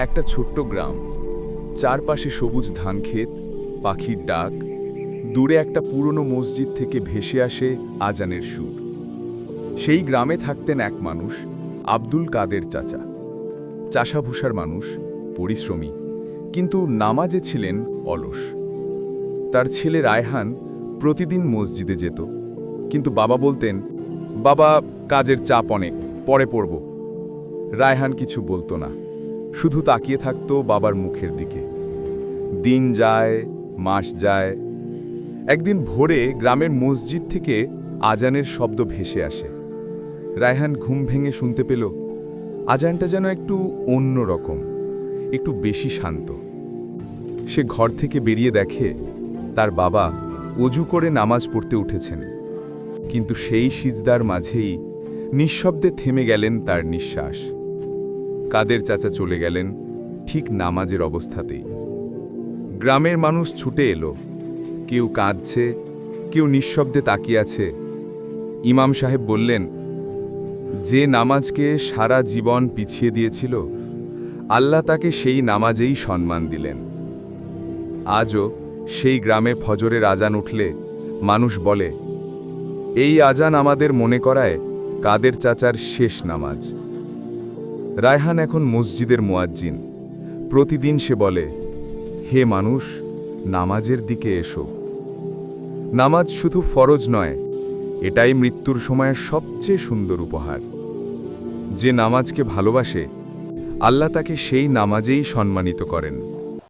একটা ছোট্ট গ্রাম। চারপাশে সবুজ ধানক্ষেত, পাখির ডাক, দূরে একটা পুরনো মসজিদ থেকে ভেসে আসে আজানের সুর। সেই গ্রামে থাকতেন এক মানুষ, আব্দুল কাদের চাচা। চাষাভূষার মানুষ, পরিশ্রমী, কিন্তু নামাজে ছিলেন অলস। তার ছেলে রায়হান প্রতিদিন মসজিদে যেত, কিন্তু বাবা বলতেন, বাবা, কাজের চাপ অনেক, পরে পড়ব। রায়হান কিছু বলতো না। শুধু তাকিয়ে থাকতো বাবার মুখের দিকে। দিন যায়, মাস যায়। একদিন ভোরে গ্রামের মসজিদ থেকে আজানের শব্দ ভেসে আসে। রায়হান ঘুম ভেঙে শুনতে পেল, আজানটা যেন একটু অন্য রকম, একটু বেশি শান্ত। সে ঘর থেকে বেরিয়ে দেখে, তার বাবা অজু করে নামাজ পড়তে উঠেছেন। কিন্তু সেই সিজদার মাঝেই নিঃশব্দে থেমে গেলেন তার নিঃশ্বাস। কাদের চাচা চলে গেলেন ঠিক নামাজের অবস্থাতেই। গ্রামের মানুষ ছুটে এলো। কেউ কাঁদছে, কেউ নিঃশব্দে তাকিয়ে আছে। ইমাম সাহেব বললেন, যে নামাজকে সারা জীবন পিছিয়ে দিয়েছিল, আল্লাহ তাকে সেই নামাজেই সম্মান দিলেন। আজও সেই গ্রামে ফজরের আজান উঠলে মানুষ বলে, এই আজান আমাদের মনে করায় কাদের চাচার শেষ নামাজ রায়হান এখন মসজিদের মোয়াজ্জিন। প্রতিদিন সে বলে, হে মানুষ, নামাজের দিকে এসো। নামাজ শুধু ফরজ নয়, এটাই মৃত্যুর সময়ের সবচেয়ে সুন্দর উপহার। যে নামাজকে ভালোবাসে, আল্লাহ তাকে সেই নামাজেই সম্মানিত করেন।